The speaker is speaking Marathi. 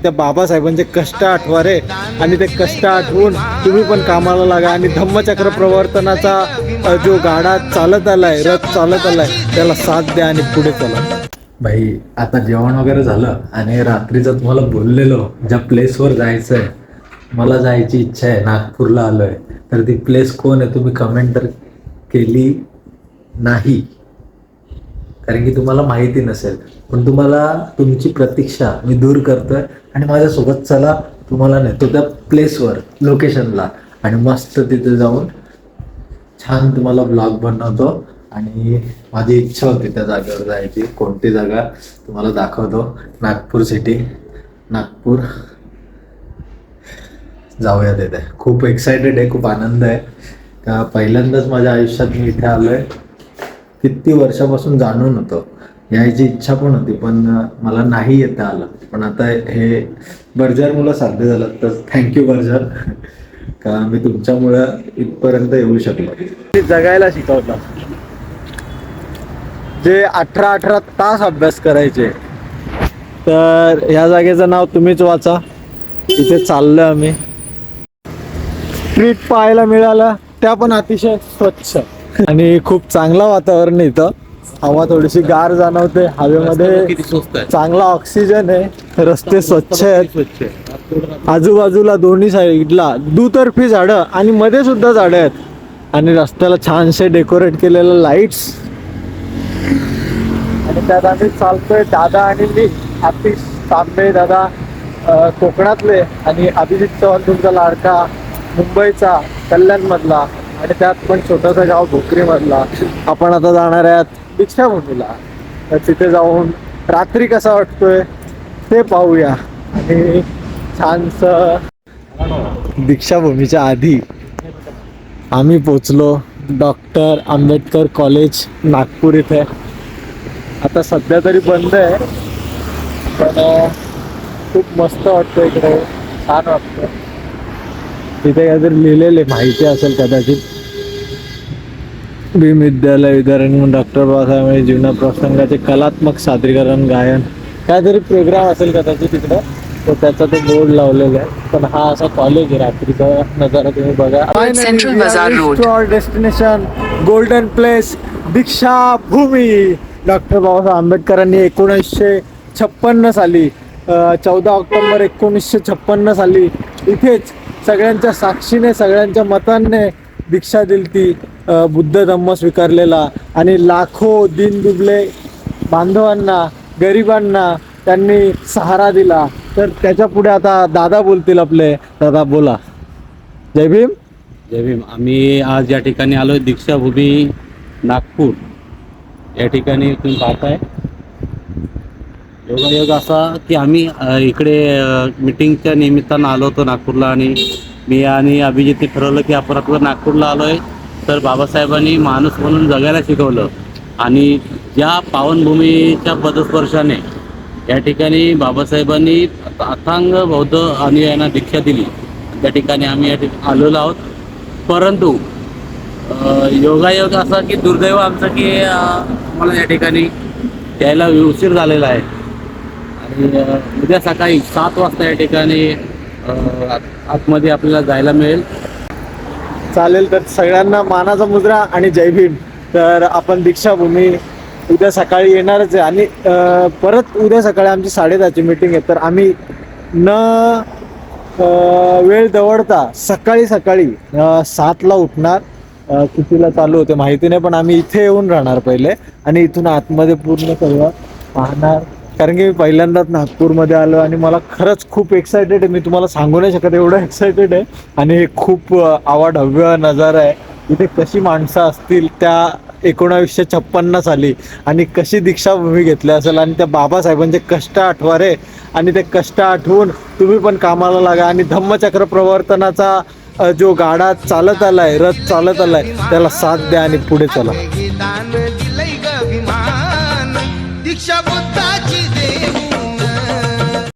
त्या बाबासाहेबांचे कष्ट आठवा रे आणि ते कष्ट आठवून तुम्ही पण कामाला लागा आणि धम्मचक्र प्रवर्तनाचा जो गाडा चालत आलाय रथ चालत आलाय त्याला साथ द्या आणि पुढे चला. भाई आता जेवण वगैरे झालं आणि रात्रीचं तुम्हाला बोललेलो ज्या प्लेसवर जायचं आहे मला जायची इच्छा आहे नागपूरला आलो आहे तर ती प्लेस कोण आहे? तुम्ही कमेंट तर केली नाही. कारण की तुम्हाला माहिती नसेल. पण तुम्हाला तुमची प्रतीक्षा मी दूर करतोय आणि माझ्यासोबत चला तुम्हाला नेतो त्या प्लेसवर लोकेशनला आणि मस्त तिथे जाऊन छान तुम्हाला ब्लॉग बनवतो. आणि माझी इच्छा होती त्या जागेवर जायची. कोणती जागा तुम्हाला दाखवतो. नागपूर सिटी नागपूर. जाऊया तिथे. खूप एक्सायटेड आहे खूप आनंद आहे. का पहिल्यांदाच माझ्या आयुष्यात मी इथे आलोय. किती वर्षापासून जाणून होतं. यायची इच्छा पण होती पण मला नाही येता आलं. पण आता हे बर्जर मुलं साध्य झालं तर थँक्यू बर्जर. का मी तुमच्यामुळं इथपर्यंत येऊ शकलो. ते जगायला शिकवलं. जे अठरा अठरा तास अभ्यास करायचे तर ह्या जागेचं नाव तुम्हीच वाचा. इथे चाललो आम्ही. ट्रीट पाहायला मिळालं त्या पण अतिशय स्वच्छ. आणि खूप चांगलं वातावरण इथं. हवा थोडीशी गार जाणवते. हवेमध्ये चांगला ऑक्सिजन आहे. रस्ते स्वच्छ आहेत. आजूबाजूला दोन्ही साईडला दुतर्फी झाडं आणि मध्ये सुद्धा झाडं आहेत. आणि रस्त्याला छानसे डेकोरेट केलेलं लाईट्स आणि त्यात आम्ही चालतोय दादा आणि मी. आतिश तांबे दादा कोकणातले आणि अभिजित चव्हाण तुमचा लाडका मुंबईचा कल्याण मधला आणि त्यात पण छोटासा गाव भोकरी मधला आपण आता जाणार आहात दीक्षाभूमीला. तर तिथे जाऊन रात्री कसा वाटतोय ते पाहूया. आणि छानस दीक्षाभूमीच्या आधी आम्ही पोचलो डॉक्टर आंबेडकर कॉलेज नागपूर इथे. आता सध्या तरी बंद आहे. पण खूप मस्त वाटतं इकडे. छान वाटतं तिथे काहीतरी लिहिलेले माहिती असेल कदाचित. भीम विद्यालय विद्यारण्य डॉक्टर बाबासाहेब जीवना प्रसंगाचे कलात्मक सादरीकरण गायन काहीतरी प्रोग्राम असेल कदाचित तिकडे. तर त्याचा ते बोर्ड लावलेला आहे. पण हा असा कॉलेज आहे रात्रीचा नजारा तुम्ही बघा. Destination golden place Deekshabhoomi doctor Babasaheb आंबेडकरांनी एकोणीसशे छप्पन्न साली चौदा ऑक्टोबर एकोणीसशे छप्पन्न साली इथेच सगळ्यांच्या साक्षीने सगळ्यांच्या मतांनी दीक्षा दिली ती बुद्ध धम्म स्वीकारलेला. आणि लाखो दीनदुबले बांधवांना गरिबांना त्यांनी सहारा दिला. तर त्याच्या पुढे आता दादा बोलतील आपले. दादा बोला. जय भीम. जय भीम. आम्ही आज या ठिकाणी आलो आहे दीक्षाभूमी नागपूर. या ठिकाणी तुम्ही पाहताय. योगायोग असा की आम्ही अ, इकडे मिटिंगच्या निमित्तानं आलो होतो नागपूरला आणि मी आणि अभिजितने ठरवलं की आपण आपलं नागपूरला आलो आहे तर बाबासाहेबांनी माणूस म्हणून जगायला शिकवलं. आणि या पावनभूमीच्या पदस्पर्शाने या ठिकाणी बाबासाहेबांनी अथांग बौद्ध अनुयायांना दीक्षा दिली. त्या ठिकाणी आम्ही या ठिकाणी आलेलो आहोत. परंतु अ, योगायोग असा की दुर्दैव आमचं की अ, मला या ठिकाणी यायला उशीर झालेला आहे. आणि उद्या सकाळी सात वाजता या ठिकाणी आत- आतमध्ये आपल्याला जायला मिळेल. चालेल तर सगळ्यांना मानाचा मुद्रा आणि जय भीम. तर आपण दीक्षाभूमी उद्या सकाळी येणारच आहे. आणि परत उद्या सकाळी आमची साडेदहाची मीटिंग आहे. तर आम्ही न वेळ दवडता सकाळी सकाळी सातला उठणार. कितीला चालू होते माहिती नाही पण आम्ही इथे येऊन राहणार पहिले. आणि इथून आतमध्ये पूर्ण सगळं पाहणार. कारण की मी पहिल्यांदाच नागपूरमध्ये आलो आणि मला खरंच खूप एक्सायटेड आहे. मी तुम्हाला सांगू नाही शकत एवढं एक्सायटेड आहे. आणि हे खूप आवाढव्य नजारा आहे. इथे कशी माणसं असतील त्या एकोणावीसशे छप्पन्न साली आणि कशी दीक्षाभूमी घेतली असेल आणि त्या बाबासाहेबांचे कष्ट आठवा रे आणि ते कष्ट आठवून तुम्ही पण कामाला लागा आणि धम्मचक्र प्रवर्तनाचा जो गाडा चालत आलाय रथ चालत आलाय त्याला साथ द्या आणि पुढे चला.